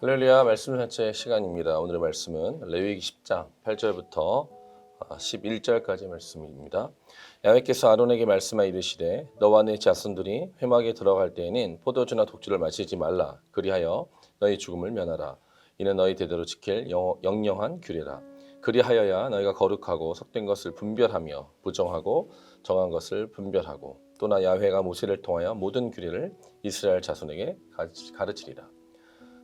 할렐루야 말씀 전체 시간입니다. 오늘의 말씀은 레위기 10장 8절부터 11절까지 말씀입니다. 야훼께서 아론에게 말씀하 이르시되 너와 네 자손들이 회막에 들어갈 때에는 포도주나 독주를 마시지 말라 그리하여 너희 죽음을 면하라 이는 너희 대대로 지킬 영- 영영한 규례라 그리하여야 너희가 거룩하고 속된 것을 분별하며 부정하고 정한 것을 분별하고 또나 야훼가 모세를 통하여 모든 규례를 이스라엘 자손에게 가르치- 가르치리라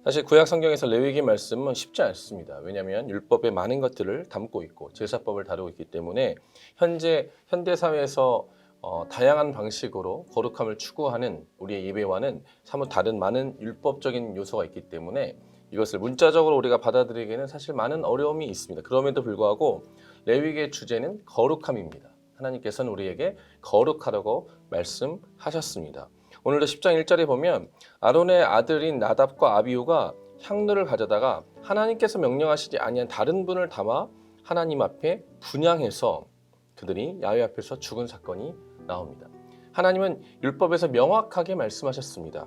사실 구약 성경에서 레위기 말씀은 쉽지 않습니다. 왜냐하면 율법의 많은 것들을 담고 있고 제사법을 다루고 있기 때문에 현재 현대 사회에서 어, 다양한 방식으로 거룩함을 추구하는 우리의 예배와는 사뭇 다른 많은 율법적인 요소가 있기 때문에 이것을 문자적으로 우리가 받아들이기에는 사실 많은 어려움이 있습니다. 그럼에도 불구하고 레위기의 주제는 거룩함입니다. 하나님께서는 우리에게 거룩하라고 말씀하셨습니다. 오늘도 10장 1절에 보면 아론의 아들인 나답과 아비우가 향로를 가져다가 하나님께서 명령하시지 아니한 다른 분을 담아 하나님 앞에 분양해서 그들이 야훼 앞에서 죽은 사건이 나옵니다. 하나님은 율법에서 명확하게 말씀하셨습니다.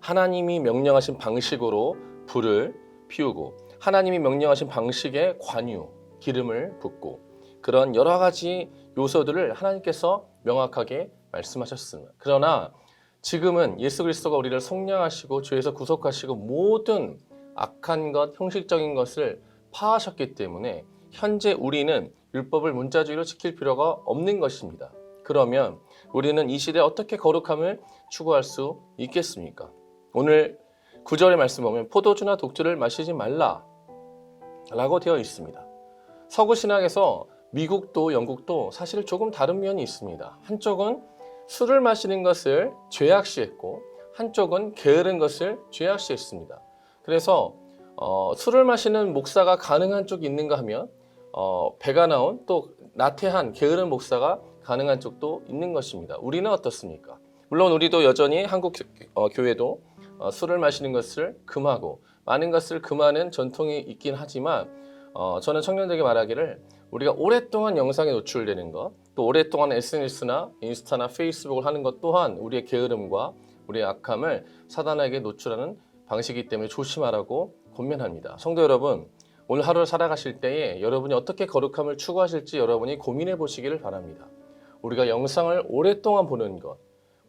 하나님이 명령하신 방식으로 불을 피우고 하나님이 명령하신 방식의 관유, 기름을 붓고 그런 여러 가지 요소들을 하나님께서 명확하게 말씀하셨습니다. 그러나 지금은 예수 그리스도가 우리를 속량하시고 죄에서 구속하시고 모든 악한 것, 형식적인 것을 파하셨기 때문에 현재 우리는 율법을 문자주의로 지킬 필요가 없는 것입니다. 그러면 우리는 이 시대에 어떻게 거룩함을 추구할 수 있겠습니까? 오늘 구절의 말씀 보면 포도주나 독주를 마시지 말라 라고 되어 있습니다. 서구 신학에서 미국도 영국도 사실 조금 다른 면이 있습니다. 한쪽은 술을 마시는 것을 죄악시했고 한쪽은 게으른 것을 죄악시했습니다. 그래서 어, 술을 마시는 목사가 가능한 쪽이 있는가 하면 어, 배가 나온 또 나태한 게으른 목사가 가능한 쪽도 있는 것입니다. 우리는 어떻습니까? 물론 우리도 여전히 한국 교- 어, 교회도 어, 술을 마시는 것을 금하고 많은 것을 금하는 전통이 있긴 하지만 어, 저는 청년들에게 말하기를 우리가 오랫동안 영상에 노출되는 것, 또 오랫동안 SNS나 인스타나 페이스북을 하는 것 또한 우리의 게으름과 우리의 악함을 사단에게 노출하는 방식이기 때문에 조심하라고 권면합니다. 성도 여러분, 오늘 하루를 살아가실 때에 여러분이 어떻게 거룩함을 추구하실지 여러분이 고민해 보시기를 바랍니다. 우리가 영상을 오랫동안 보는 것,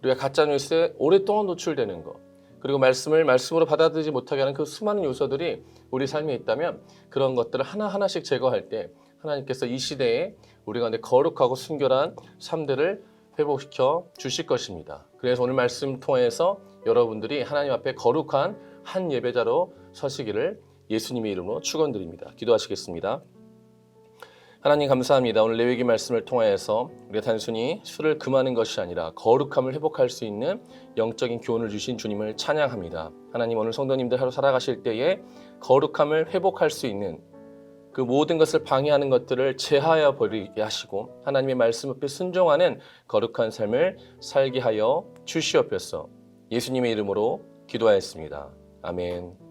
우리가 가짜 뉴스에 오랫동안 노출되는 것, 그리고 말씀을 말씀으로 받아들이지 못하게 하는 그 수많은 요소들이 우리 삶에 있다면 그런 것들을 하나하나씩 제거할 때 하나님께서 이 시대에 우리 가운데 거룩하고 순결한 삶들을 회복시켜 주실 것입니다. 그래서 오늘 말씀 통해서 여러분들이 하나님 앞에 거룩한 한 예배자로 서시기를 예수님의 이름으로 축원드립니다. 기도하시겠습니다. 하나님 감사합니다. 오늘 레위기 말씀을 통하여서 우리가 단순히 술을 금하는 것이 아니라 거룩함을 회복할 수 있는 영적인 교훈을 주신 주님을 찬양합니다. 하나님 오늘 성도님들 하루 살아가실 때에 거룩함을 회복할 수 있는 그 모든 것을 방해하는 것들을 제하여 버리게 하시고 하나님의 말씀 앞에 순종하는 거룩한 삶을 살게 하여 주시옵소서. 예수님의 이름으로 기도하였습니다. 아멘.